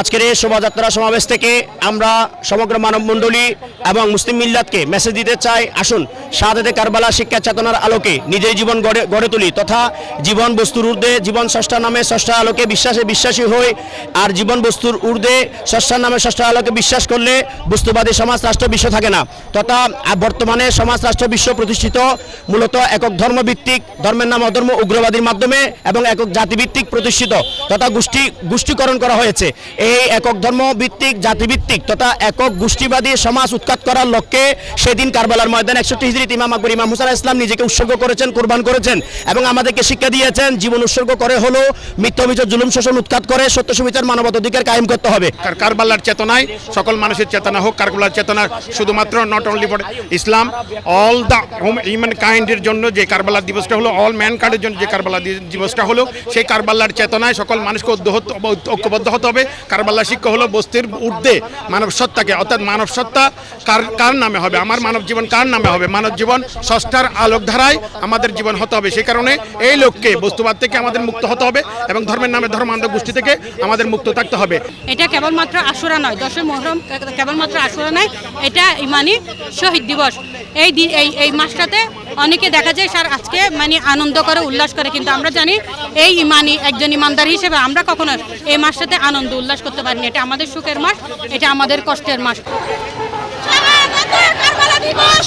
আজকের এই শোভাযাত্রা সমাবেশ থেকে আমরা সমগ্র মানব মণ্ডলী এবং মুসলিম মিল্লাতকে মেসেজ দিতে চাই। আসুন শাহাদাতে কারবালা শিক্ষা চেতনার আলোকে নিজের জীবন গড়ে গড়ে তুলি তথা জীবন বস্তুর ঊর্ধ্বে জীবন ষষ্ঠা নামে ষষ্ঠা আলোকে বিশ্বাসে বিশ্বাসী হই আর জীবন বস্তুর ঊর্ধ্বে ষষ্ঠার নামে ষষ্ঠা আলোকে বিশ্বাস করলে বস্তুবাদী সমাজ রাষ্ট্র বিশ্ব থাকে না। তথা বর্তমানে সমাজ রাষ্ট্র বিশ্ব প্রতিষ্ঠিত, মূলত একক ধর্মভিত্তিক, ধর্মের নাম অধর্ম উগ্রবাদীর মাধ্যমে এবং একক জাতিভিত্তিক প্রতিষ্ঠিত তথা গোষ্ঠী, গোষ্ঠীকরণ করা হয়েছে। এই একক ধর্ম ভিত্তিক জাতিভিত্তিক তথা একক গোষ্ঠীবাদী সমাজ উৎখাত করার লক্ষ্যে সেদিন কারবালার ময়দান একষট্টি হিজরিত ইমাম আকবর, ইমাম হুসান ইসলাম নিজেকে উৎসর্গ করেছেন, কোরবান করেছেন এবং আমাদেরকে শিক্ষা দিয়েছেন, জীবন উৎসর্গ করে হলো মিথ্যা অভিযোগ, জুলুম শোষণ উৎখাত করে সত্য সুবিচার মানবত অধিকার কায়েম করতে হবে। কারবালার চেতনায়, সকল মানুষের চেতনা হোক, কারবালার চেতনা শুধুমাত্র not only for Islam all the human কাইন্ডের জন্য যে কারবালার দিবসটা হলো অল ম্যান কার্ডের জন্য যে কারবালার দিবসটা হলো, সেই কারবালার চেতনায় সকল মানুষকে ঐক্য ঐক্যবদ্ধ হতে হবে। কারবালার শিক্ষা হলো বস্তির ঊর্ধ্বে মানব সত্তাকে, অর্থাৎ মানব সত্তা কার কার নামে হবে? আমার মানব জীবন কার নামে হবে? মানব জীবন ষষ্ঠার আলোকধারায় আমাদের জীবন হতে হবে। সেই কারণে এই লোককে বস্তুবাদ থেকে আমাদের মুক্ত হতে হবে এবং ধর্মের নামে ধর্মান্ধ গোষ্ঠী থেকে আমাদের মুক্ত থাকতে হবে। এটা কেবলমাত্র আশুরা নয় দশই মহরম কেবলমাত্র আশুরা নয়, এটা ইমানি শহীদ দিবস। এই এই মাসটাতে অনেকে দেখা যায় স্যার আজকে মানে আনন্দ করে, উল্লাস করে, কিন্তু আমরা জানি এই ইমানি একজন ইমানদার হিসেবে আমরা কখনো এই মাসটাতে আনন্দ, উল্লাস করতে পারিনি। এটা আমাদের সুখের মাস, এটা আমাদের কষ্টের মাস। দিবস!